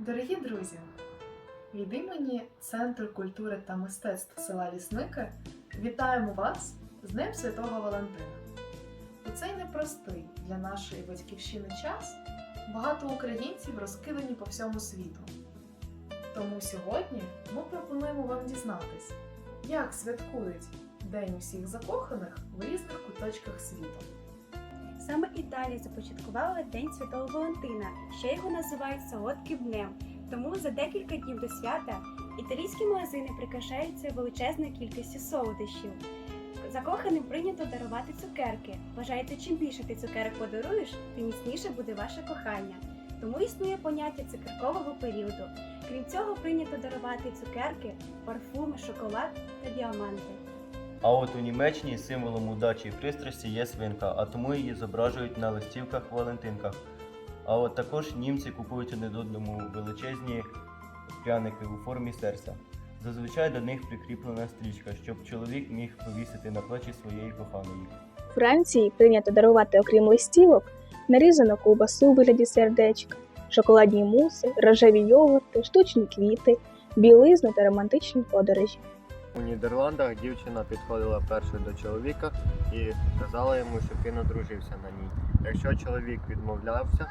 Дорогі друзі, від імені Центру культури та мистецтв села Лісники вітаємо вас з Днем Святого Валентина. У цей непростий для нашої батьківщини час багато українців розкидані по всьому світу. Тому сьогодні ми пропонуємо вам дізнатись, як святкують День усіх закоханих в різних куточках світу. Саме Італія започаткувала День Святого Валентина, ще його називають солодким днем. Тому за декілька днів до свята італійські магазини прикрашаються величезною кількістю солодощів. Закоханим прийнято дарувати цукерки. Вважаєте, чим більше ти цукерок подаруєш, тим міцніше буде ваше кохання. Тому існує поняття цукеркового періоду. Крім цього, прийнято дарувати цукерки, парфуми, шоколад та діаманти. А от у Німеччині символом удачі і пристрасті є свинка, а тому її зображують на листівках Валентинках. А от також німці купують один одному величезні пряники у формі серця. Зазвичай до них прикріплена стрічка, щоб чоловік міг повісити на плечі своєї коханої. У Франції прийнято дарувати, окрім листівок, нарізану ковбасу у вигляді сердечка, шоколадні муси, рожеві йогурти, штучні квіти, білизну та романтичні подорожі. У Нідерландах дівчина підходила першою до чоловіка і казала йому, щоб він одружився на ній. Якщо чоловік відмовлявся,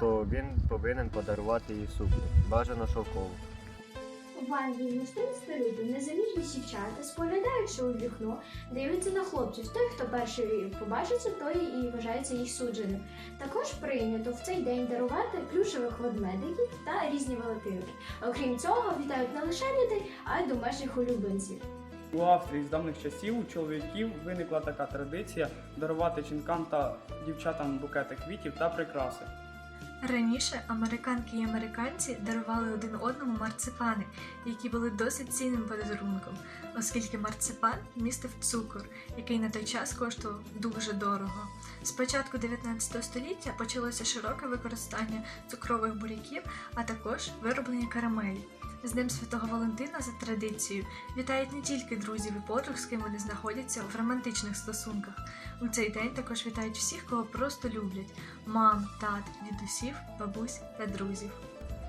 то він повинен подарувати їй сукню, бажано шовкову. В Англії мистецтво люди незаміжні дівчата, споглядаючи у вікно, дивляться на хлопців. Той, хто перший побачиться, той і вважається їх судженим. Також прийнято в цей день дарувати плюшевих ведмедиків та різні велетинки. Окрім цього, вітають не лише людей, а й домашніх улюбленців. У Австрії з давних часів у чоловіків виникла така традиція дарувати жінкам та дівчатам букети квітів та прикраси. Раніше американки і американці дарували один одному марципани, які були досить цінним подарунком, оскільки марципан містив цукор, який на той час коштував дуже дорого. З початку 19 століття почалося широке використання цукрових буряків, а також вироблення карамелі. З Днем Святого Валентина за традицією вітають не тільки друзів і подруг, з ким вони знаходяться в романтичних стосунках. У цей день також вітають всіх, кого просто люблять мам, тат, дідусів, бабусь та друзів.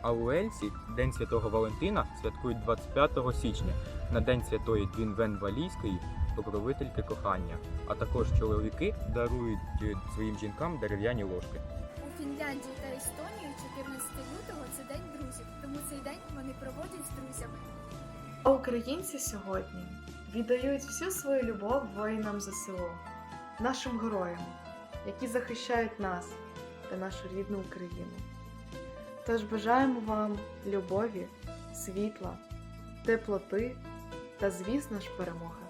А у Ельсі День Святого Валентина святкують 25 січня на День Святої Двінвен Валійської, покровительки кохання. А також чоловіки дарують е, своїм жінкам дерев'яні ложки. У Фінляндії та Естонії з друзями. А українці сьогодні віддають всю свою любов воїнам ЗСУ, нашим героям, які захищають нас та нашу рідну Україну. Тож бажаємо вам любові, світла, теплоти та, звісно ж, перемоги.